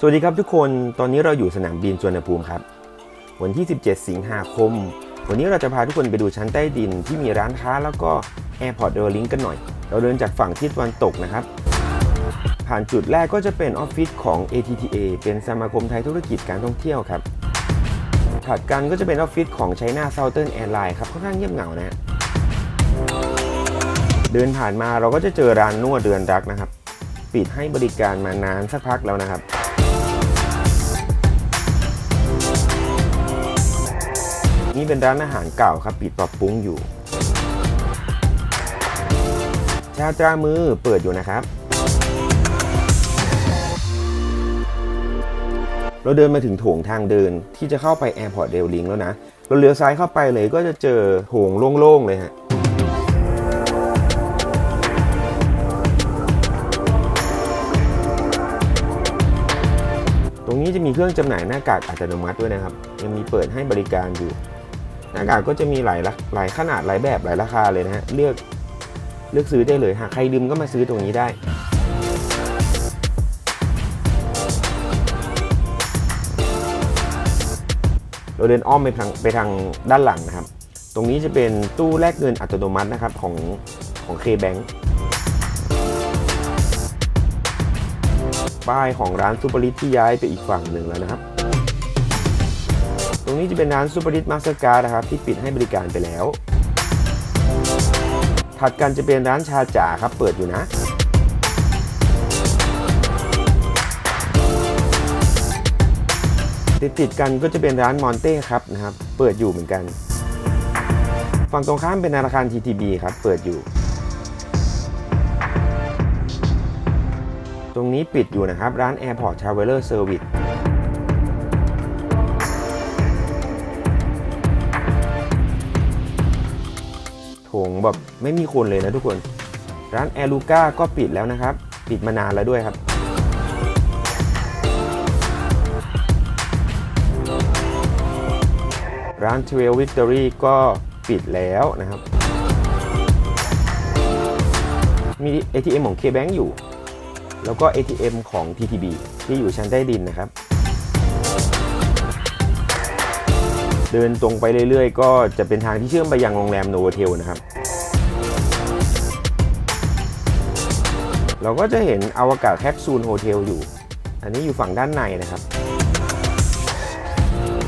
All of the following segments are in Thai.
สวัสดีครับทุกคนตอนนี้เราอยู่สนามบินสุวรรณภูมิครับ วันที่ 17 สิงหาคม วันนี้เราจะพาทุกคนไปดูชั้นใต้ดินที่มีร้านค้าแล้วก็ Airport r a i l Link กันหน่อย เราเดินจากฝั่งทิศตะวันตกนะครับ ผ่านจุดแรกก็จะเป็นออฟฟิศของ ATTA เป็นสมาคมไทยธุรกิจการท่องเที่ยวครับถัดกันก็จะเป็นออฟฟิศของ China Southern Airlines ครับค่อนข้างเงียบเหงานะ เดินผ่านมาเราก็จะเจอร้านนวดเดือนรักนะครับ ปิดให้บริการมานานสักพักแล้วนะครับ นี่เป็นร้านอาหารเก่าครับปิดปรับปรุงอยู่ ชาตรามือเปิดอยู่นะครับ เราเดินมาถึงโถงทางเดินที่จะเข้าไป Airport Rail Link แล้วนะ เราเลี้ยวซ้ายเข้าไปเลยก็จะเจอโถงโล่งๆเลยฮะตรงนี้จะมีเครื่องจำหน่ายหน้ากากอัตโนมัติด้วยนะครับ ยังมีเปิดให้บริการอยู่ หน้ากากก็จะมีหลายละหลายขนาดหลายแบบหลายราคาเลยนะฮะเลือกเลือกซื้อได้เลยหากใครลืมก็มาซื้อตรงนี้ได้เราเดินอ้อมไปทางไปทางด้านหลังนะครับ ตรงนี้จะเป็นตู้แลกเงินอัตโนมัตินะครับของของ K-Bank ป้ายของร้านซูเปอร์ลิทที่ย้ายไปอีกฝั่งหนึ่งแล้วนะครับ รงนี้จะเป็นร้านซูเปอร์ลิทมาสเตอร์การ์นะครับที่ปิดให้บริการไปแล้ว ถัดกันจะเป็นร้านชาจ่าครับเปิดอยู่นะติดติดกันก็จะเป็นร้านมอนเต้ครับนะครับ เปิดอยู่เหมือนกัน ฝั่งตรงข้ามเป็นธนาคาร TTB ครับ เปิดอยู่ ตรงนี้ปิดอยู่นะครับ ร้าน Airport Traveler Service งแบบไม่มีคนเลยนะทุกคน ร้าน a อ r ลูก้าก็ปิดแล้วนะครับ ปิดมานานแล้วด้วยครับ ร้าน Trail Victory ก็ปิดแล้วนะครับ มี ATM ของ KBank อยู่ แล้วก็ ATM ของ TTB ที่อยู่ชั้นใต้ดินนะครับ เดินตรงไปเรื่อยๆ ก็จะเป็นทางที่เชื่อมไปยังโรงแรมโน v เทลนะครับ เราก็จะเห็นอวกาศแคปซูลโฮเทลอยู่ อันนี้อยู่ฝั่งด้านในนะครับ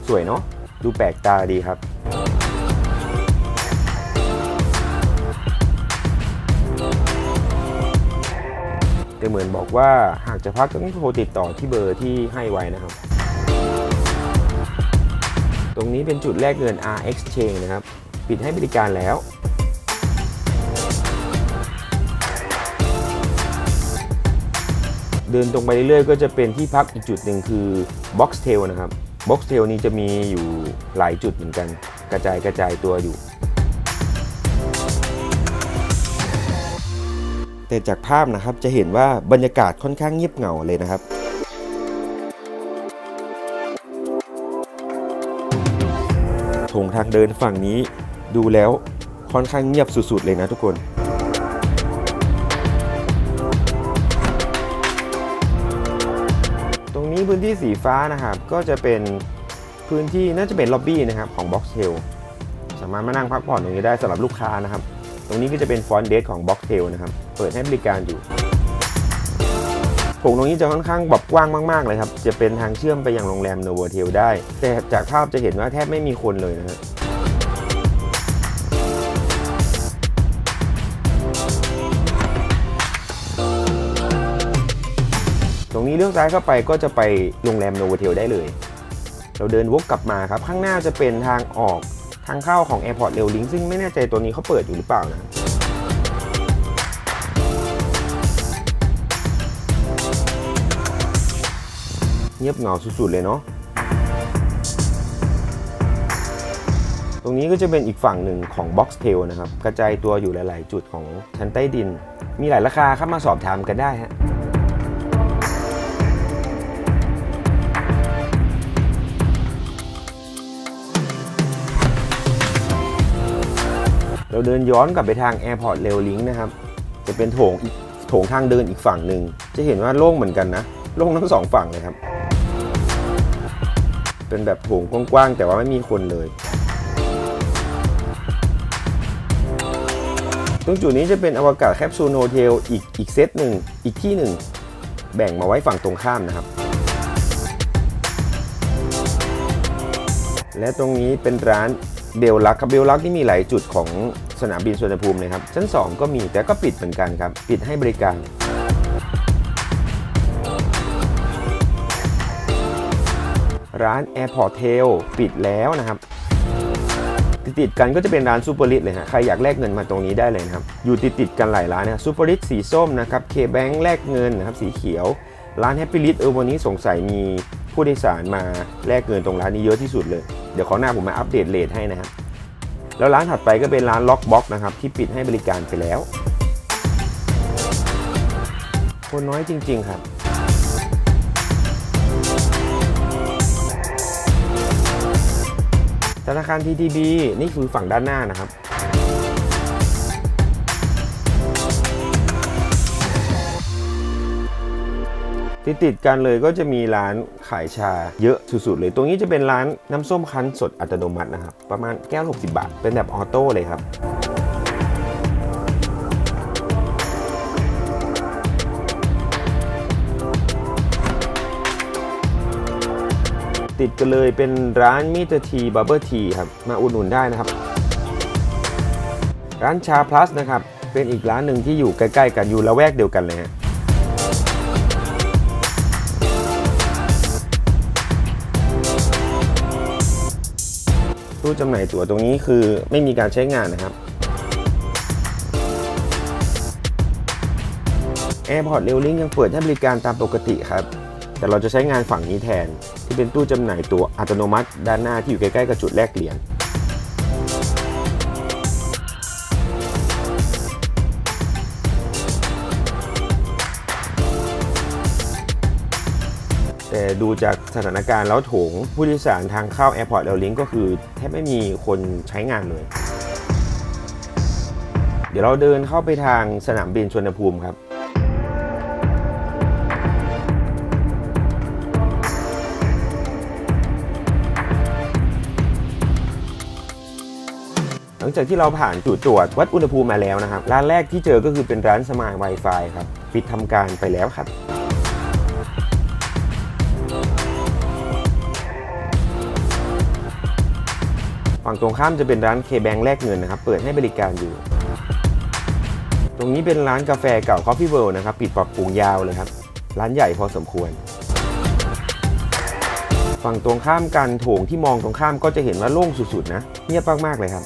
สวยเนาะ ดูแปลกตาดีครับแต่เหมือนบอกว่าหากจะพักต้องโทรติดต่อที่เบอร์ที่ให้ไว้นะครับต รงนี้เป็นจุดแลกเงิน R Exchange นะครับ ปิดให้บริการแล้ว เดินตรงไปเรื่อยๆ ก็จะเป็นที่พักอีกจุดหนึ่งคือ Box Tail นะครับ Box Tail นี้จะมีอยู่หลายจุดเหมือนกัน กระจายกระจายตัวอยู่ แต่จากภาพนะครับจะเห็นว่าบรรยากาศค่อนข้างเงียบเหงาเลยนะครับ ถงทางเดินฝั่งนี้ดูแล้วค่อนข้างเงียบสุดๆเลยนะทุกคนตรงนี้พื้นที่สีฟ้านะครับก็จะเป็นพื้นที่น่าจะเป็นล็อบบี้นะครับของ Box Tail สามารถมานั่งพักผ่อนตรงนี้ได้สำหรับลูกค้านะครับ ตรงนี้ก็จะเป็นฟอนเดสของ Box Tail นะครับ เปิดให้บริการอยู่ โถงตรงนี้จะค่อนข้างแบบกว้างมากๆเลยครับ จะเป็นทางเชื่อมไปยังโรงแรมโน v เทลได้ แต่จากภาพจะเห็นว่าแทบไม่มีคนเลยนะฮะตรงนี้เลี้ยวซ้ายเข้าไปก็จะไปโรงแรมโน v เทลได้เลย เราเดินวกกลับมาครับ ข้างหน้าจะเป็นทางออกทางเข้าของ Airport Rail Link ซึ่งไม่แน่ใจตัวนี้เขาเปิดอยู่หรือเปล่านะ เงียบเหงาสุดๆเลยเนาะตรงนี้ก็จะเป็นอีกฝั่งหนึ่งของ Box Tail นะครับ กระจายตัวอยู่หลาย ๆ จุดของชั้นใต้ดิน มีหลายราคาครับมาสอบถามกันได้ฮะเราเดินย้อนกลับไปทาง Airport Rail Link นะครับ จะเป็นโถงอีกโถงทางเดินอีกฝั่งหนึ่ง จะเห็นว่าโล่งเหมือนกันนะ โล่งทั้งสองฝั่งเลยครับ เป็นแบบโถงกว้างๆ แต่ว่าไม่มีคนเลย ตรงจุดนี้จะเป็นอวกาศแคปซูลโฮเทลอีกอีกเซตหนึ่งอีกที่หนึ่งแบ่งมาไว้ฝั่งตรงข้ามนะครับ และตรงนี้เป็นร้านเบลลักครับเบลลักนี่มีหลายจุดของสนามบินสุวรรณภูมิเลยครับ ชั้น 2 ก็มีแต่ก็ปิดเหมือนกันครับ ปิดให้บริการ ร้าน Airport t a i l ปิดแล้วนะครับ ติดๆกันก็จะเป็นร้านซูเปอร์ลิทเลยฮะใครอยากแลกเงินมาตรงนี้ได้เลยนะครับ อยู่ติดๆกันหลายร้านนะซูเปอร์ลิทสีส้มนะครับเคแบงแลกเงินนะครับสีเขียว ร้านแฮปปี้ลิทเออวันนี้สงสัยมีผู้โดยสารมาแลกเงินตรงร้านนี้เยอะที่สุดเลย เดี๋ยวขอหน้าผมมาอัปเดตเลทให้นะครับแล้วร้านถัดไปก็เป็นร้านล็อกบ็อกนะครับที่ปิดให้บริการไปแล้ว คนน้อยจริง ๆ ครับ ธนาคาร TTB นี่คือฝั่งด้านหน้านะครับ ติดติดกันเลยก็จะมีร้านขายชาเยอะสุด ๆ เลย ตรงนี้จะเป็นร้านน้ำส้มคั้นสดอัตโนมัตินะครับ ประมาณแก้ว 60 บาท เป็นแบบออโต้เลยครับ ติดกันเลยเป็นร้านมิเตอร์ทีบับเบิลทีครับ มาอุดหนุนได้นะครับ ร้านชาพลัสนะครับ เป็นอีกร้านหนึ่งที่อยู่ใกล้ๆ กันอยู่ละแวกเดียวกันเลยฮะตู้จำหน่ายตั๋วตรงนี้คือไม่มีการใช้งานนะครับ Airport r a i l Link ยังเปิดให้บริการตามปกติครับ แต่เราจะใช้งานฝั่งนี้แทน ที่เป็นตู้จำหน่ายตัวอัตโนมัติ ด้านหน้าที่อยู่ใกล้ๆกับจุดแลกเหรียญแต่ดูจากสถานการณ์แล้วโถงผู้โดยสารทางเข้า Airport r a i l Link ก็คือแทบไม่มีคนใช้งานเลย เดี๋ยวเราเดินเข้าไปทางสนามบินชวนภูมิครับ หลังจากที่เราผ่านจุดตรวจวัดอุณหภูมิมาแล้วนะครับ ร้านแรกที่เจอก็คือเป็นร้านสมาย Wi-Fi ครับ ปิดทำการไปแล้วครับฝั่งตรงข้ามจะเป็นร้านเคแบงแลกเงินนะครับ เปิดให้บริการอยู่ ตรงนี้เป็นร้านกาแฟเก่า Coffee World นะครับ ปิดปรับปรุงยาวเลยครับ ร้านใหญ่พอสมควร ฝั่งตรงข้ามกันโถงที่มองตรงข้ามก็จะเห็นว่าโล่งสุดๆนะ เงียบมากๆเลยครับ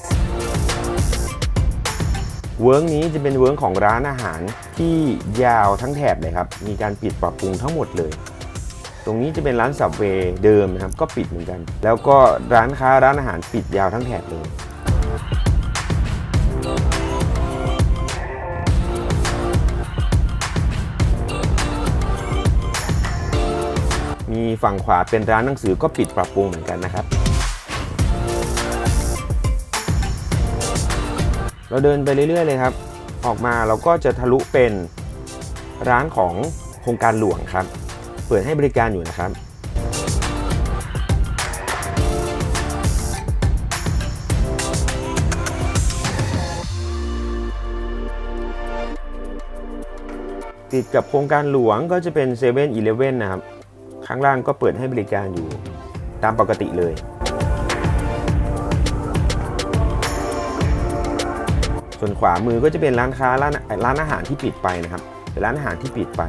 เวิร์กนี้จะเป็นเวิร์กของร้านอาหารที่ยาวทั้งแถบเลยครับ มีการปิดปรับปรุงทั้งหมดเลย ตรงนี้จะเป็นร้านสับเวเดิมนะครับ ก็ปิดเหมือนกัน แล้วก็ร้านค้าร้านอาหารปิดยาวทั้งแถบเลยมีฝั่งขวาเป็นร้านหนังสือก็ปิดปรับปรุงเหมือนกันนะครับ เราเดินไปเรื่อยๆเลยครับ ออกมาเราก็จะทะลุเป็นร้านของโครงการหลวงครับ เปิดให้บริการอยู่นะครับติดกับโครงการหลวงก็จะเป็น7 e เ e ่ e อนะครับ ข้างล่างก็เปิดให้บริการอยู่ตามปกติเลย ส่วนขวามือก็จะเป็นร้านค้าร้านร้านอาหารที่ปิดไปนะครับเป็นร้านอาหารที่ปิดไป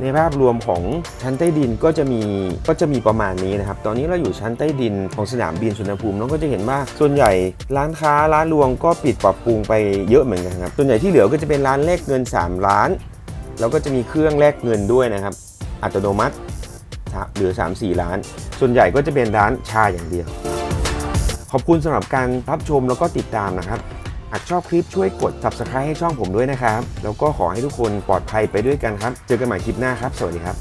ในภาพรวมของชั้นใต้ดินก็จะมีก็จะมีประมาณนี้นะครับ ตอนนี้เราอยู่ชั้นใต้ดินของสนามบินสุวรรณภูมิน้องก็จะเห็นว่าส่วนใหญ่ร้านค้าร้านรวงก็ปิดปรับปรุงไปเยอะเหมือนกันครับส่วนใหญ่ที่เหลือก็จะเป็นร้านแลกเงิน3ล้าน แล้วก็จะมีเครื่องแลกเงินด้วยนะครับ อัตโนมัติเหลือ 3-4ล้าน ส่วนใหญ่ก็จะเป็นร้านชาอย่างเดียว ขอบคุณสำหรับการรับชมแล้วก็ติดตามนะครับ หากชอบคลิปช่วยกด subscribe ให้ช่องผมด้วยนะครับ แล้วก็ขอให้ทุกคนปลอดภัยไปด้วยกันครับ เจอกันใหม่คลิปหน้าครับ สวัสดีครับ